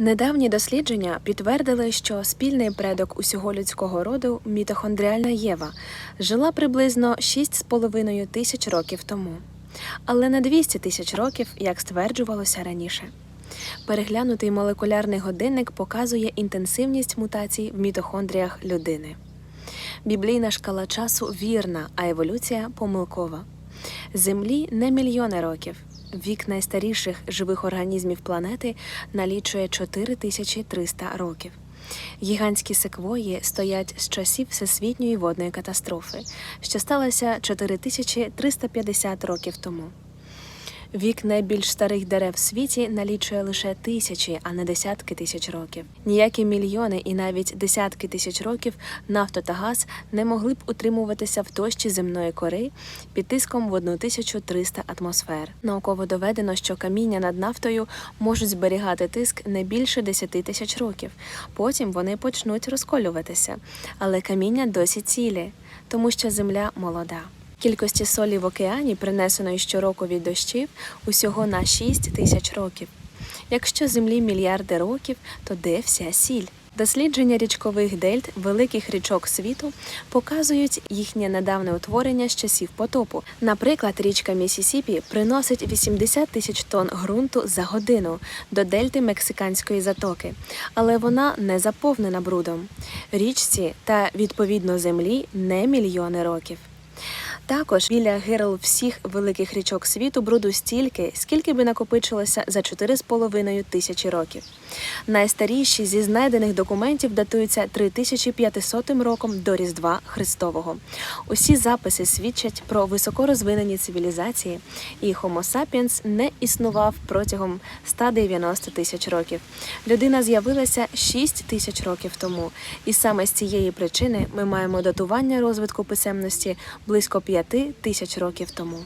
Недавні дослідження підтвердили, що спільний предок усього людського роду мітохондріальна Єва жила приблизно 6,5 тисяч років тому, але не 200 тисяч років, як стверджувалося раніше. Переглянутий молекулярний годинник показує інтенсивність мутацій в мітохондріях людини. Біблійна шкала часу вірна, а еволюція помилкова. Землі не мільйони років. Вік найстаріших живих організмів планети налічує 4300 років. Гігантські секвої стоять з часів всесвітньої водної катастрофи, що сталася 4350 років тому. Вік найбільш старих дерев в світі налічує лише тисячі, а не десятки тисяч років. Ніякі мільйони і навіть десятки тисяч років нафта та газ не могли б утримуватися в тощі земної кори під тиском в 1300 атмосфер. Науково доведено, що каміння над нафтою можуть зберігати тиск не більше 10 тисяч років. Потім вони почнуть розколюватися, але каміння досі цілі, тому що земля молода. Кількості солі в океані, принесеної щороку від дощів, усього на 6 тисяч років. Якщо землі мільярди років, то де вся сіль? Дослідження річкових дельт великих річок світу показують їхнє недавне утворення з часів потопу. Наприклад, річка Місісіпі приносить 80 тисяч тонн ґрунту за годину до дельти Мексиканської затоки, але вона не заповнена брудом. Річці та відповідно землі не мільйони років. Також біля гирл всіх великих річок світу бруду стільки, скільки би накопичилося за 4,5 тисячі років. Найстаріші зі знайдених документів датуються 3500 роком до Різдва Христового. Усі записи свідчать про високорозвинені цивілізації, і Homo sapiens не існував протягом 190 тисяч років. Людина з'явилася 6 тисяч років тому, і саме з цієї причини ми маємо датування розвитку писемності близько 5 тисяч років тому.